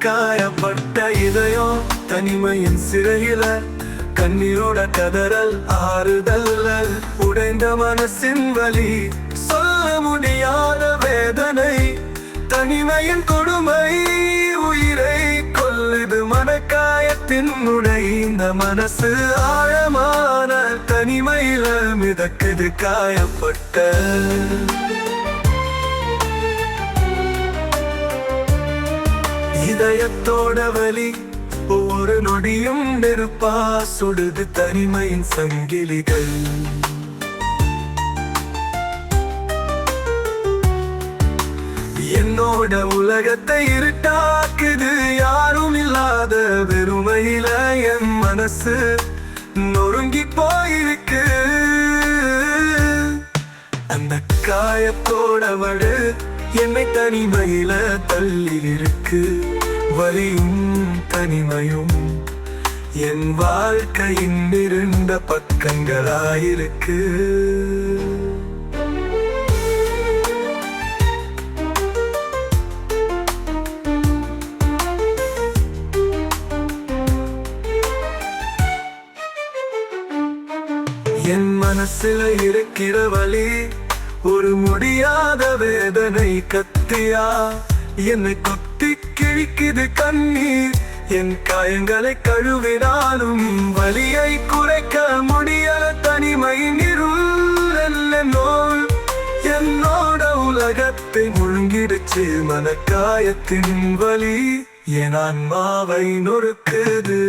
காயப்பட்ட இதயம் தனிமையின் சிறையில கண்ணீரோட கதறல் ஆறுதல் உடைந்த மனசின் வலி சொல்ல முடியாத வேதனை. தனிமையின் கொடுமை உயிரை கொல்லுது மனக்காயத்தின் உடைந்த மனசு ஆழமான தனிமையில மிதக்குது காயப்பட்ட இதயத்தோட வலி. ஒவ்வொரு நொடியும் நெருப்பா சுடுது தனிமையின் சங்கிலிகள். என்னோட உலகத்தை இருட்டாக்குது யாரும் இல்லாத வெறுமையில என் மனசு நொறுங்கி போயிருக்கு. அந்த காயத்தோட வடு என்னை தனிமையில தள்ளி இருக்கு. வலியும் தனிமையும் என் வாழ்க்கையின் இருண்ட பக்கங்களாயிருக்கு. என் மனசுல இருக்கிற வழி ஒரு முடியாத வேதனை கத்தியா? என்னை கொத்தி கிழிக்குது கண்ணீர். என் காயங்களை கழுவினாலும் வலியை குறைக்க முடியல தனிமை நிருள் நோய் என்னோட உலகத்தை முழுங்கிடுச்சு மனக்காயத்தின் வலி. என் ஆன்மாவை நொறுக்குது.